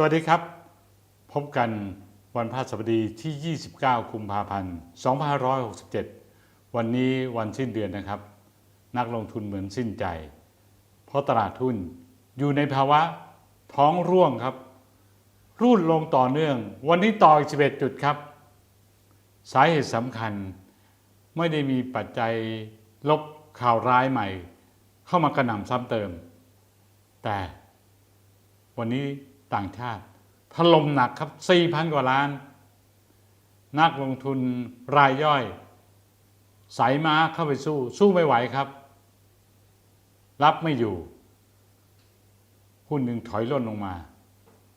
สวัสดีครับ พบกันวันพฤหัสบดีที่ 29 กุมภาพันธ์ 2567 วันนี้วันสิ้นเดือนนะครับ นักลงทุนเหมือนสิ้นใจ เพราะตลาดทุนอยู่ในภาวะท้องร่วงครับ รูดลงต่อเนื่อง วันนี้ต่ออีก 11 จุดครับ สาเหตุสำคัญไม่ได้มีปัจจัยลบข่าวร้ายใหม่ เข้ามากระหน่ำซ้ำเติม แต่วันนี้ ต่างชาติถล่มหนักครับ4,000 กว่าล้าน นักลงทุนรายย่อย สายม้าเข้าไปสู้ สู้ไม่ไหวครับ รับไม่อยู่ หุ้นหนึ่งถอยล่นลงมา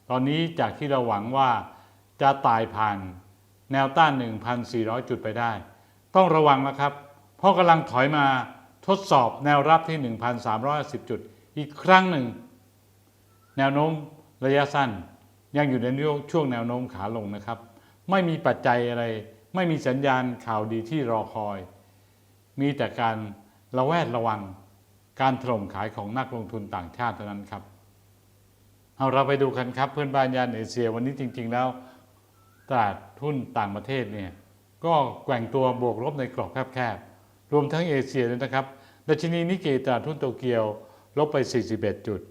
ตอนนี้จากที่เราหวังว่าจะตายผ่านแนวต้าน 1,400 จุดไปได้ ต้องระวังนะครับ เพราะกำลังถอยมาทดสอบแนวรับที่ 1,310 จุด อีกครั้งหนึ่ง แนวโน้ม ระยะสั้นยังอยู่ในช่วงแนวโน้มขาลงนะครับ ไม่มีปัจจัยอะไร ไม่มีสัญญาณข่าวดีที่รอคอย มีแต่การระแวดระวัง การถล่มขายของนักลงทุนต่างชาติเท่านั้นครับเอาเราไปดูกันครับเพื่อนบ้านยานเอเชียวันนี้จริง ๆ แล้วตลาดหุ้นต่างประเทศเนี่ยก็แกว่งตัวบวกลบในกรอบแคบๆรวมทั้งเอเชียด้วยนะครับดัชนีนิกเกตลาดหุ้นโตเกียวลบไป 41 จุด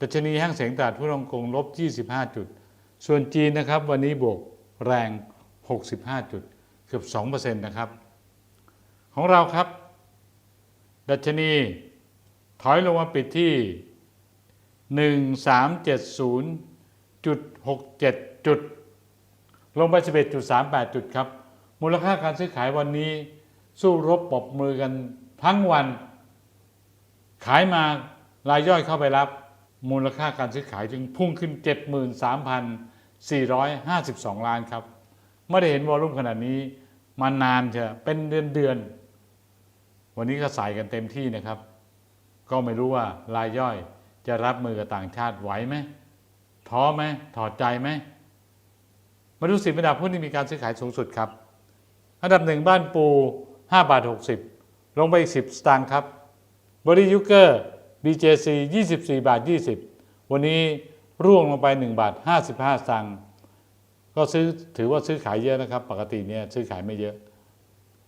ดัชนีห้างเสียงตลาดหุ้นฮ่องกงลบ 25 จุด ส่วนจีนนะครับวันนี้บวกแรง 65 จุด เกือบ 2%นะครับ ของเราครับ ดัชนีถอยลงมาปิดที่ 1370.67 จุด ลงไป 11.38 จุดครับ มูลค่าการซื้อขายวันนี้สู้รบปรบมือกันทั้งวัน ขายมารายย่อยเข้าไปรับ มูลค่าการซื้อขายจึงพุ่งขึ้น 73,452 ล้านครับ ไม่ได้เห็นวอลลุ่มขนาดนี้มานานเชะเป็นเดือนเดือน วันนี้ก็ใส่กันเต็มที่นะครับ ก็ไม่รู้ว่ารายย่อยจะรับมือกับต่างชาติไหวไหมท้อไหมถอดใจไหมมาดูสิบอันดับหุ้นที่มีการซื้อขายสูงสุดครับ อันดับหนึ่งบ้านปู5บาท60 ลงไปอีก 10 สตางค์ครับบริยูเกอร์ BJC 24 บาท 20 วันนี้ร่วงลงไป 1 บาท 55สตางค์ก็ซื้อถือว่าซื้อขายเยอะนะครับ ปกติเนี่ยซื้อขายไม่เยอะ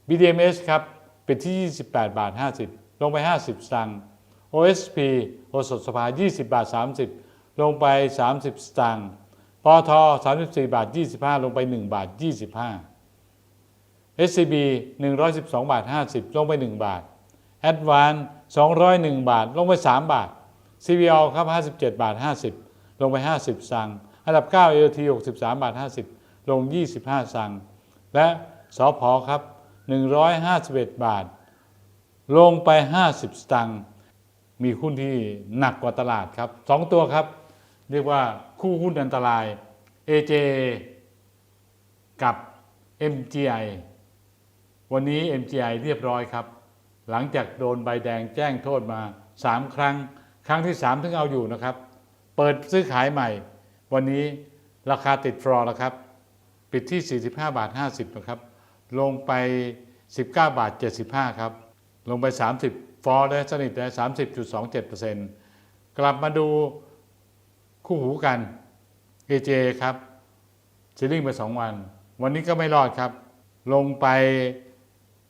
BDMs ครับปิดที่ 28 บาท 50 ลงไป 50สตางค์ OSP โอสถสภา 20 บาท 30 ลงไป 30 สตางค์ปอท34 บาท 25 ลงไป 1 บาท 25 SCB 112 บาท 50 ลงไป 1 บาท แอดวานสองร้อยหนึ่งบาท ลงไปสามบาท CVL ครับห้าสิบเจ็ดบาทห้าสิบลงไปห้าสิบสังอันดับเก้าเลทีหกสิบสามบาทห้าสิบลงยี่สิบห้าสังและสอพอครับหนึ่งร้อยห้าสิบเอ็ดบาท ลงไปห้าสิบตังมีหุ้นที่หนักกว่าตลาดครับสองตัวครับ เรียกว่าคู่หุ้นอันตราย AJ กับ MGI วันนี้ MGI เรียบร้อยครับ หลังจากโดนใบแดงแจ้งโทษมา 3 ครั้ง ครั้งที่ 3 ถึงเอาอยู่นะครับ เปิดซื้อขายใหม่ วันนี้ราคาติดฟลอร์แล้วครับ ปิดที่ 45 บาท 50 นะครับ ลงไป 19 บาท 75 ครับ ลงไป 30ฟอร์ได้สนิทได้30.27%กลับมาดูคู่หูกัน AJ ครับซีลิ่งไป 2 วัน วันนี้ก็ไม่รอดครับ ลงไป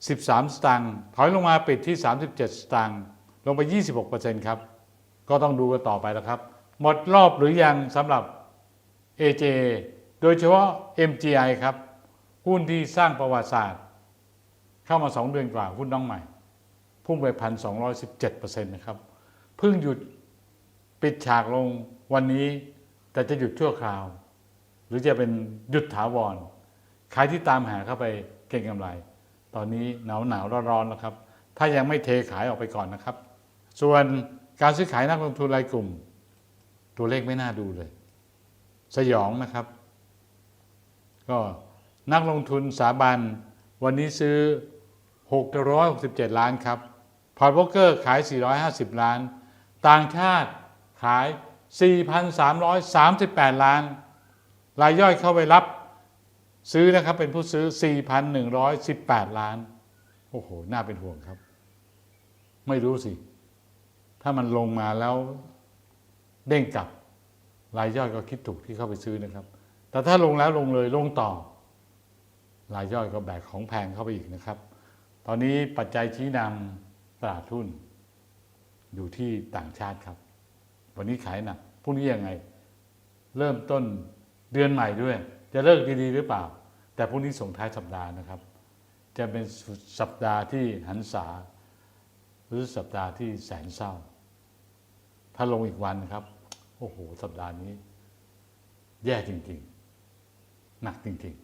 13 สตางค์ถอยลงมาปิดที่ 37 สตางค์ลงไป 26%ครับ ก็ต้องดูกันต่อไปแล้วครับ หมดรอบหรือยังสำหรับ AJ โดยเฉพาะ MGI ครับ หุ้นที่สร้างประวัติศาสตร์ เข้ามา 2 เดือนกว่าหุ้นน้องใหม่ พุ่งไป 1,217%นะครับเพิ่งหยุดปิดฉากลงวันนี้ แต่จะหยุดชั่วคราว หรือจะเป็นหยุดถาวรใครที่ตามหาเข้าไปเก่งกำไร ตอนนี้หนาวหนาวร้อนร้อนๆแล้วครับ ถ้ายังไม่เทขายออกไปก่อนนะครับ ส่วนการซื้อขายนักลงทุนรายกลุ่ม ตัวเลขไม่น่าดูเลย สยองนะครับ ก็นักลงทุนสถาบัน วันนี้ซื้อ 667 ล้านครับพอร์ตโบรกเกอร์ขาย 450 ล้าน ต่างชาติขาย 4,338 ล้าน รายย่อยเข้าไปรับ ซื้อนะครับเป็นผู้ซื้อ 4,118 ล้าน โอ้โห น่าเป็นห่วงครับ ไม่รู้สิ ถ้ามันลงมาแล้วเด้งกลับ รายย่อยก็คิดถูกที่เข้าไปซื้อนะครับ แต่ถ้าลงแล้วลงเลยลงต่อ รายย่อยก็แบกของแพงเข้าไปอีกนะครับ ตอนนี้ปัจจัยชี้นำตลาดหุ้นอยู่ที่ต่างชาติครับ วันนี้ขายหนักพรุ่งนี้ยังไง เริ่มต้นเดือนใหม่ด้วย จะเลิกดีๆหรือเปล่า แต่พรุ่งนี้ส่งท้ายสัปดาห์นะครับ จะเป็นสัปดาห์ที่หันษา หรือสัปดาห์ที่แสนเศร้า ถ้าลงอีกวันครับ โอ้โห สัปดาห์นี้ แย่จริงๆ หนักจริง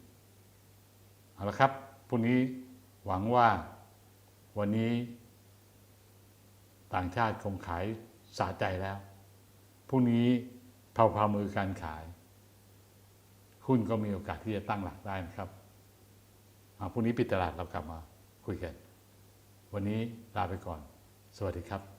ๆ เอาละครับพรุ่งนี้หวังว่าวันนี้ต่างชาติคงขายสะใจแล้ว พรุ่งนี้เผาพามือการขาย หุ้นก็มีโอกาสที่จะตั้งหลักได้นะครับอ่าพรุ่งนี้ปิดตลาดเรากลับมาคุยกัน วันนี้ลาไปก่อน สวัสดีครับ